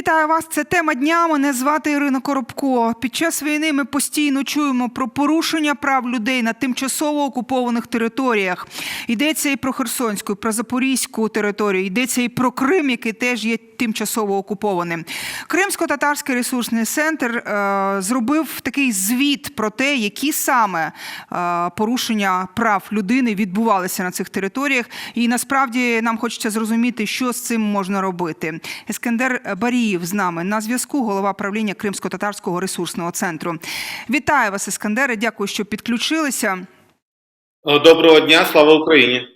Вітаю вас. Це тема дня. Мене звати Ірина Коробко. Під час війни ми постійно чуємо про порушення прав людей на тимчасово окупованих територіях. Йдеться і про Херсонську, і про Запорізьку територію. Йдеться і про Крим, який теж є тимчасово окупованим. Кримсько-татарський ресурсний центр е, зробив такий звіт про те, які саме е, порушення прав людини відбувалися на цих територіях. І насправді нам хочеться зрозуміти, що з цим можна робити. Ескендер Баріїв з нами на зв'язку, голова правління Кримсько-татарського ресурсного центру. Вітаю вас, Іскандере. Дякую, що підключилися. Доброго дня, слава Україні.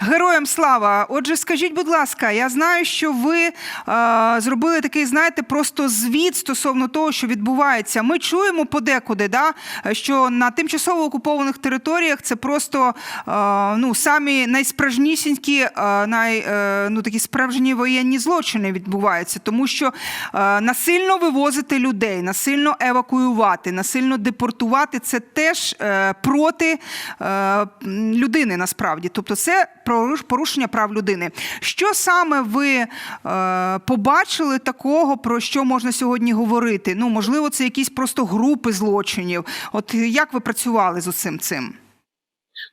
Героям слава! Отже, скажіть, будь ласка, я знаю, що ви е, зробили такий, знаєте, просто звіт стосовно того, що відбувається. Ми чуємо подекуди, да, що на тимчасово окупованих територіях це просто е, ну, самі найсправжнісінькі, е, най, е, ну, такі справжні воєнні злочини відбуваються, тому що е, насильно вивозити людей, насильно евакуювати, насильно депортувати це теж е, проти е, людини насправді. Тобто, це порушення прав людини. Що саме ви е, побачили такого, про що можна сьогодні говорити? Ну, можливо, це якісь просто групи злочинів. От як ви працювали з усім цим?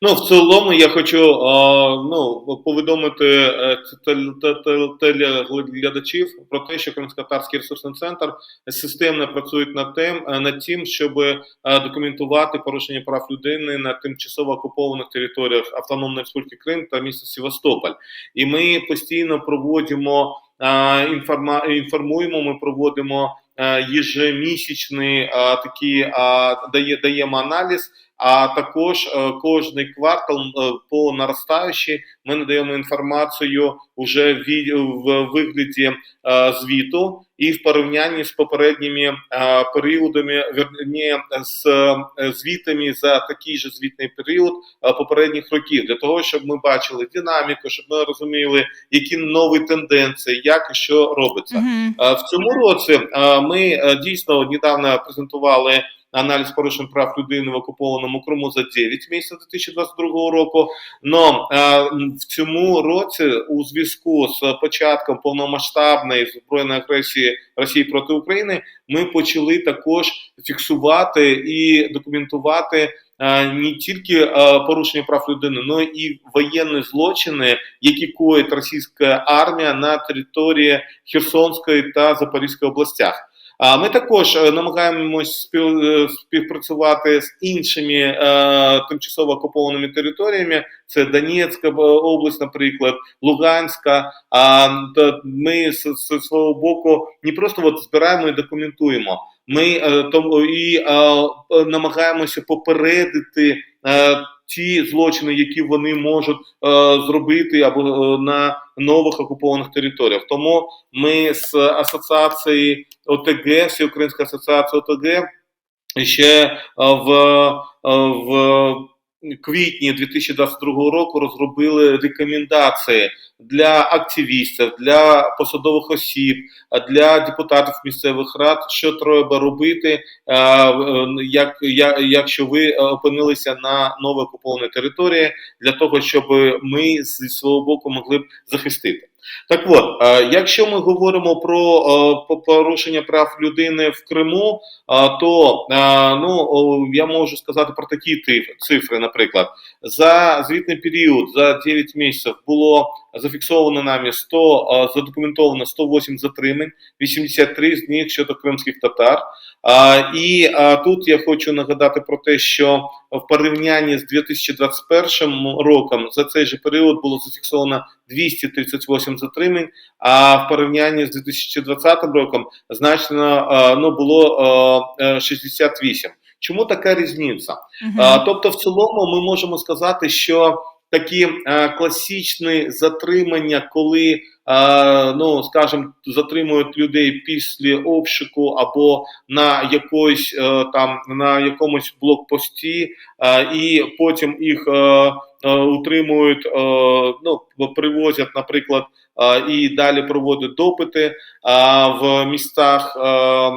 Ну, в цілому я хочу а, ну, повідомити е, тел- те- те- телеглядачів про те, що Кримсько-Татарський ресурсний центр системно працює над тим, е, над тим, щоб е, документувати порушення прав людини на тимчасово окупованих територіях Автономної Республіки Крим та міста Севастополь. І ми постійно проводимо інформа, інформуємо, ми проводимо е, єжемісячний такі дає, даємо аналіз. А також е, кожний квартал е, по наростаючій ми надаємо інформацію вже в, в вигляді е, звіту і в порівнянні з попередніми періодами, верні, з звітами за такий же звітний період попередніх років, для того, щоб ми бачили динаміку, щоб ми розуміли, які нові тенденції, як і що робиться. Угу. Е, В цьому році ми дійсно недавно презентували аналіз порушень прав людини в окупованому Криму за 9 місяців 2022 року. Но е, в цьому році, у зв'язку з початком повномасштабної збройної агресії Росії проти України, ми почали також фіксувати і документувати. е, Не тільки е, порушення прав людини, але і воєнні злочини, які коїть російська армія на території Херсонської та Запорізької областях. Ми також е, намагаємось е, співпрацювати з іншими е, тимчасово окупованими територіями. Це Донецька область, наприклад, Луганська. А ми з, свого боку не просто от збираємо і документуємо. Ми тому і намагаємося попередити. Ті злочини, які вони можуть е, зробити або е, на нових окупованих територіях, тому ми з асоціації ОТГ, Всеукраїнська асоціація ОТГ, ще е, в, е, в квітні 2022 року розробили рекомендації для активістів, для посадових осіб, для депутатів місцевих рад, що треба робити, е, е, як, якщо ви опинилися на нове окупованій території, для того, щоб ми зі свого боку могли б захистити. Так от, е, якщо ми говоримо про е, порушення прав людини в Криму, е, то ну, я можу сказати про такі цифри, наприклад, за звітний період, за 9 місяців було зафіксовано нами 100, е, задокументовано 108 затримань, 83 з них щодо кримських татар. І тут я хочу нагадати про те, що в порівнянні з 2021 роком за цей же період було зафіксовано 238 затримань, а в порівнянні з 2020 роком значно ну, було а, е, 68. Чому така різниця? Угу. тобто, в цілому, ми можемо сказати, що такі е, класичні затримання, коли е, ну скажімо, затримують людей після обшуку або на якоїсь е, там на якомусь блокпості, е, і потім їх е, е, утримують, е, ну привозять, наприклад, е, і далі проводять допити е, в містах, е, е,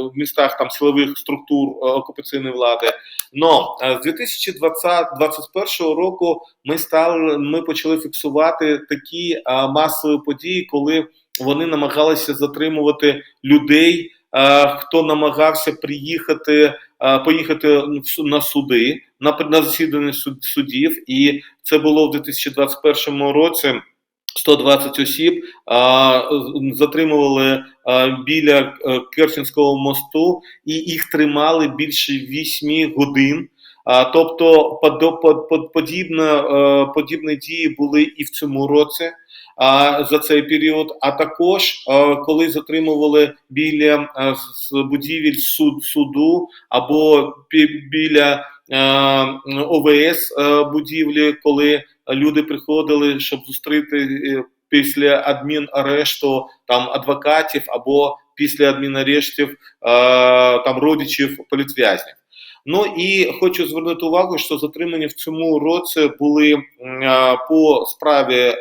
в містах там силових структур е, окупаційної влади. Но е, з 2021 року ми стали, ми почали фіксувати такі масові події, коли вони намагалися затримувати людей, е, хто намагався приїхати, е, поїхати на суди, на, на засідання суд- судів, і це було в 2021 році. 120 осіб а, затримували а, біля е, Керченського мосту, і їх тримали більше 8 годин. А, тобто подо- под- под- е, подібні дії були і в цьому році за цей період. А також коли затримували біля будівель суд, суду або біля ОВС будівлі, коли люди приходили, щоб зустріти е, після адмінарешту там адвокатів або після адмінарештів там родичів політв'язнів. Ну і хочу звернути увагу, що затримані в цьому році були по справі.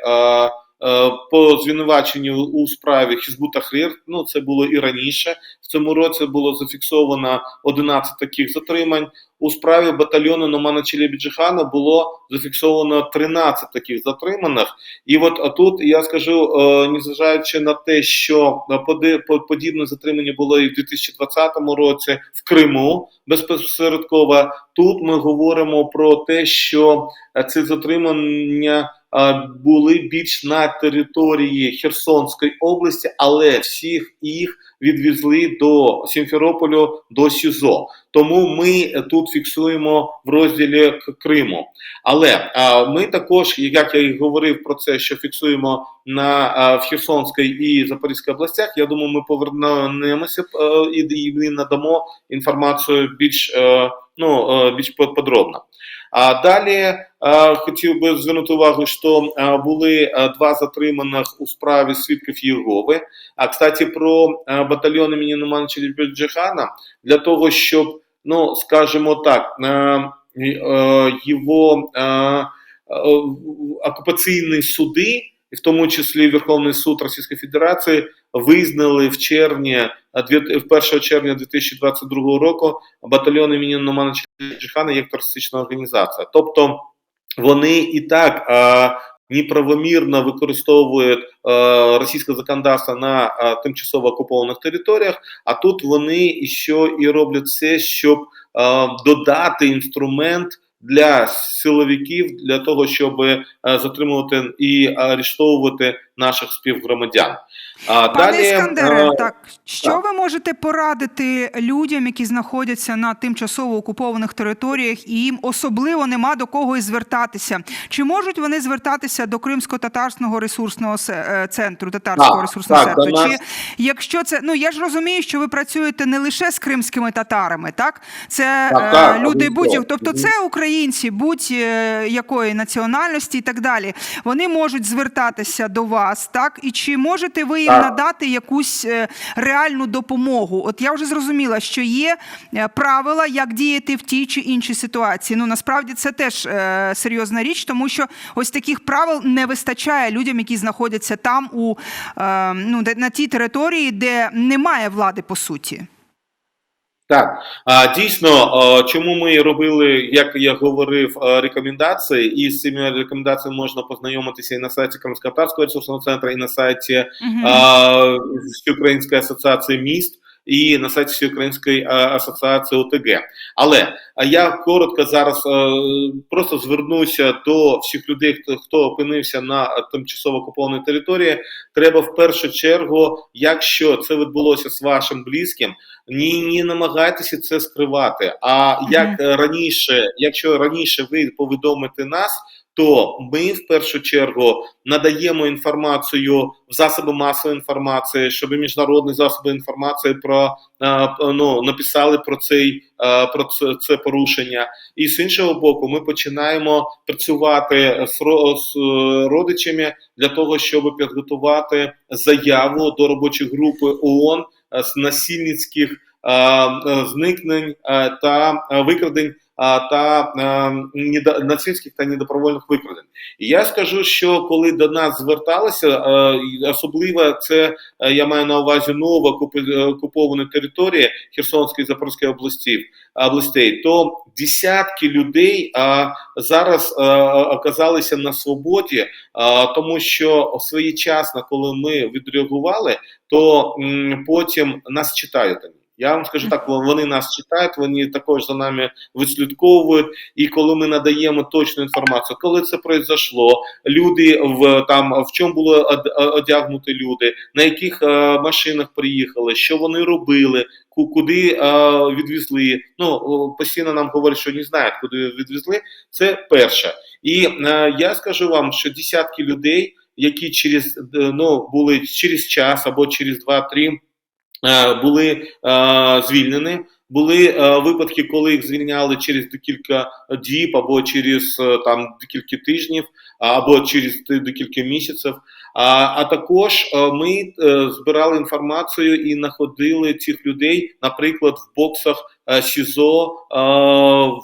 Е, По звинуваченню у справі Хізбу Тахрір, ну це було і раніше. В цьому році було зафіксовано 11 таких затримань. У справі батальйону Номана Челебіджихана було зафіксовано 13 таких затриманих. І от тут я скажу, е, незважаючи на те, що е, подібне затримання було і в 2020 році в Криму безпосередково, тут ми говоримо про те, що ці затримання були більш на території Херсонської області, але всіх їх відвезли до Сімферополю до СІЗО. Тому ми тут фіксуємо в розділі Криму. Але ми також, як я і говорив про це, що фіксуємо на в Херсонській і Запорізькій областях. Я думаю, ми повернемося е, і, надамо інформацію більш е, ну е, більш по- подробно. А далі е, хотів би звернути увагу, що е, були е, два затриманих у справі свідків Єгови. А кстати, про батальйони батальйон імені Номановича Джихана для того, щоб, ну скажімо так, його окупаційні суди, і в тому числі Верховний суд Російської Федерації, визнали в червні, е, дві- в 1 червня 2022 року батальйон імені Номановича Джихана як терористична організація. Тобто вони і так е, неправомірно використовують е, російське законодавство на е, тимчасово окупованих територіях, а тут вони і що і роблять все, щоб е, додати інструмент для силовиків для того, щоб е, затримувати і арештовувати наших співгромадян. А Пане далі Іскандере, е, так що так. ви можете порадити людям, які знаходяться на тимчасово окупованих територіях, і їм особливо нема до кого і звертатися? Чи можуть вони звертатися до Кримсько-татарського ресурсного е, центру, татарського Так, ресурсного так, центру? Чи нас- якщо це ну я ж розумію, що ви працюєте не лише з кримськими татарами, так це Так, е, так, люди обов'язково. будь тобто це українці, будь-якої національності і так далі. Вони можуть звертатися до вас, так і чи можете ви їм надати якусь е, реальну допомогу? От я вже зрозуміла, що є е, правила, як діяти в тій чи іншій ситуації. Ну насправді це теж е, серйозна річ, тому що ось таких правил не вистачає людям, які знаходяться там у ну на тій території, де немає влади по суті. Так, дійсно, чому ми робили, як я говорив, рекомендації, і з цими рекомендаціями можна познайомитися і на сайті Кримсько-Татарського ресурсного центру, і на сайті Всеукраїнської асоціації міст, і на сайті Всеукраїнської асоціації ОТГ. Але я коротко зараз просто звернуся до всіх людей, хто, хто опинився на тимчасово окупованій території. Треба в першу чергу, якщо це відбулося з вашим близьким, ні, не намагайтеся це скривати. А як е, раніше, якщо раніше ви повідомите нас, то ми в першу чергу надаємо інформацію в засоби масової інформації, щоб міжнародні засоби інформації про е, ну, написали про цей е, про це, порушення. І з іншого боку, ми починаємо працювати з, з е, родичами для того, щоб підготувати заяву до робочої групи ООН з насильницьких зникнень та викрадень. Та е, насильських та недобровольних викрадень, і я скажу, що коли до нас зверталися, е, особливо це е, я маю на увазі ново окуповані території Херсонської і Запорізької областей, областей, то десятки людей зараз оказалися на свободі, тому що своєчасно, коли ми відреагували, то потім нас читають. Я вам скажу так, вони нас читають, вони також за нами відслідковують. І коли ми надаємо точну інформацію, коли це произошло, люди в там в чому були од- одягнуті люди, на яких е, машинах приїхали, що вони робили, куди е, відвезли. Ну постійно нам говорять, що не знають, куди відвезли. Це перше. І е, я скажу вам, що десятки людей, які через е, ну були через час або через 2-3 е, були е, звільнені. Були е, випадки, коли їх звільняли через декілька діб, або через е, там декілька тижнів, або через декілька місяців. А, а також е, ми е, збирали інформацію і знаходили цих людей, наприклад, в боксах е, СІЗО е,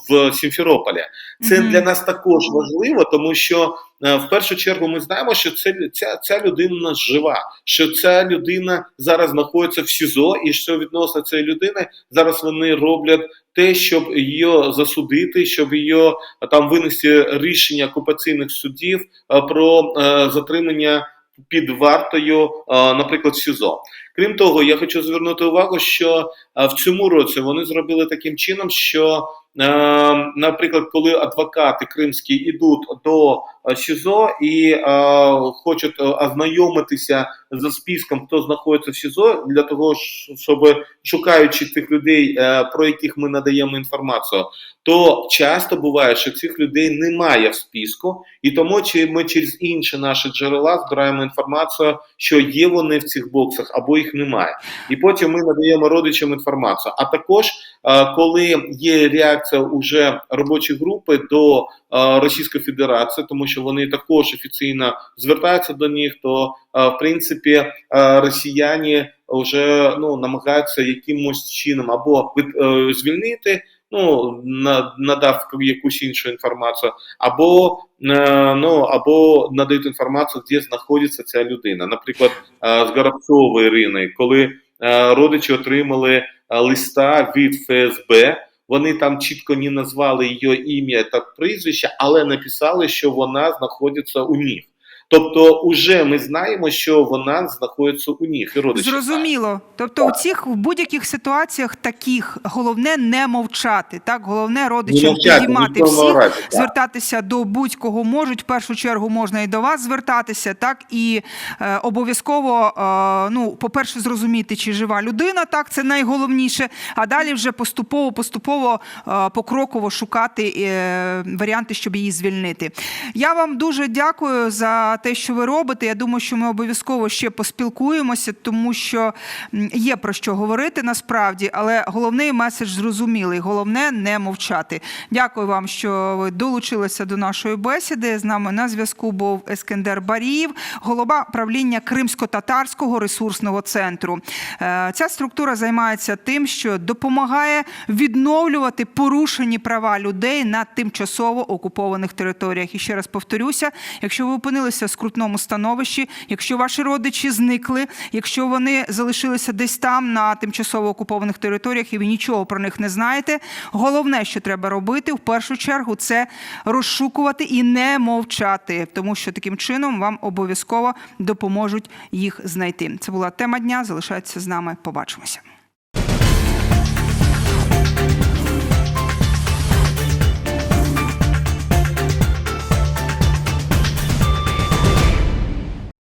в Сімферополі. Це Мгм. для нас також важливо, тому що е, в першу чергу ми знаємо, що це ця, ця людина жива, що ця людина зараз знаходиться в СІЗО, і що відносно цієї людини зараз вони роблять те, щоб її засудити, щоб її е, там винести рішення окупаційних судів е, про е, затримання під вартою, е, наприклад, СІЗО. Крім того, я хочу звернути увагу, що в цьому році вони зробили таким чином, що, наприклад, коли адвокати кримські йдуть до СІЗО і хочуть ознайомитися за списком, хто знаходиться в СІЗО, для того, щоб шукаючи тих людей, е, про яких ми надаємо інформацію, то часто буває, що цих людей немає в списку, і тому чи ми через інші наші джерела збираємо інформацію, що є вони в цих боксах або їх немає. І потім ми надаємо родичам інформацію. А також, е, коли є реакція уже робочої групи до е, Російської Федерації, тому що вони також офіційно звертаються до них, то е, в принципі росіяни вже ну намагаються якимось чином або звільнити. Ну, надав якусь іншу інформацію, або е, ну або надають інформацію, де знаходиться ця людина. Наприклад, е, з Горобцової Ірини, коли е, родичі отримали листа від ФСБ. Вони там чітко не назвали її ім'я та прізвище, але написали, що вона знаходиться у них. Тобто, уже ми знаємо, що вона знаходиться у них. І родичі. Зрозуміло. Тобто у цих в будь-яких ситуаціях таких головне не мовчати. Так, головне родичам підіймати всіх, разі, так. звертатися до будь-кого можуть. В першу чергу можна і до вас звертатися, так і е, обов'язково, е, ну, по-перше, зрозуміти, чи жива людина, так це найголовніше. А далі вже поступово, поступово, е, покроково шукати е, варіанти, щоб її звільнити. Я вам дуже дякую за те, що ви робите. Я думаю, що ми обов'язково ще поспілкуємося, тому що є про що говорити насправді, але головний меседж зрозумілий. Головне не мовчати. Дякую вам, що ви долучилися до нашої бесіди. З нами на зв'язку був Ескендер Баріїв, голова правління Кримсько-татарського ресурсного центру. Е, Ця структура займається тим, що допомагає відновлювати порушені права людей на тимчасово окупованих територіях. І ще раз повторюся: якщо ви опинилися в скрутному становищі, якщо ваші родичі зникли, якщо вони залишилися десь там на тимчасово окупованих територіях, і ви нічого про них не знаєте. Головне, що треба робити в першу чергу, це розшукувати і не мовчати, тому що таким чином вам обов'язково допоможуть їх знайти. Це була тема дня. Залишайтеся з нами. Побачимося.